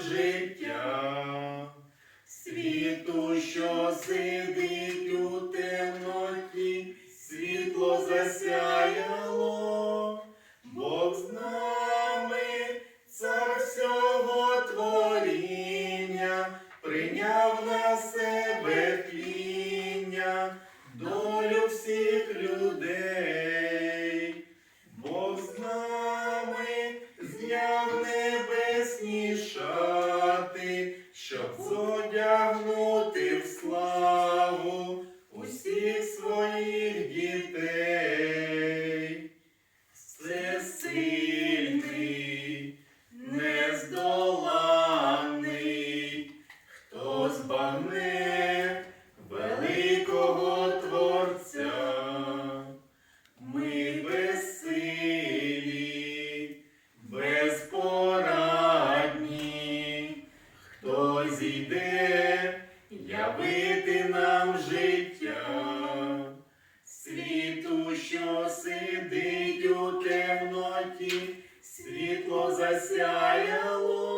життя, світу, що сидить у темноті, світло засяяло, Бог з нами, цар всього творіння, прийняв на себе тління, долю всіх людей, Бог з нами зняв небесніша щоб зодягнути в славу усіх своїх дітей. Це син. явити нам життя, світу, що сидить у темноті, світло засяяло.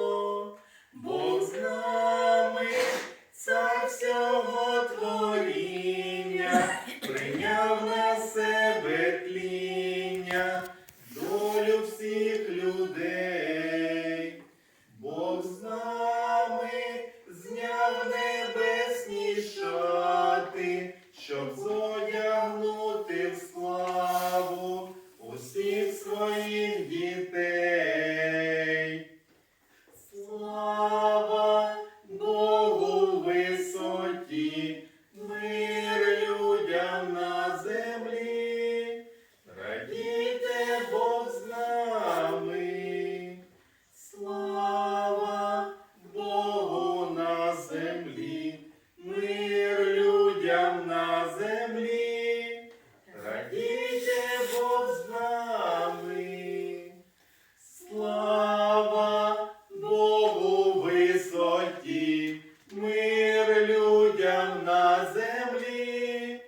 слава Богу висоті, мир людям на землі,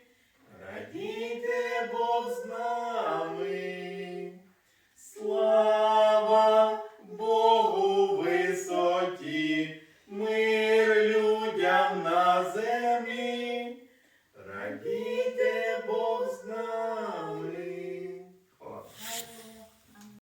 радійте Бог слава Богу висоті, мир людям на землі.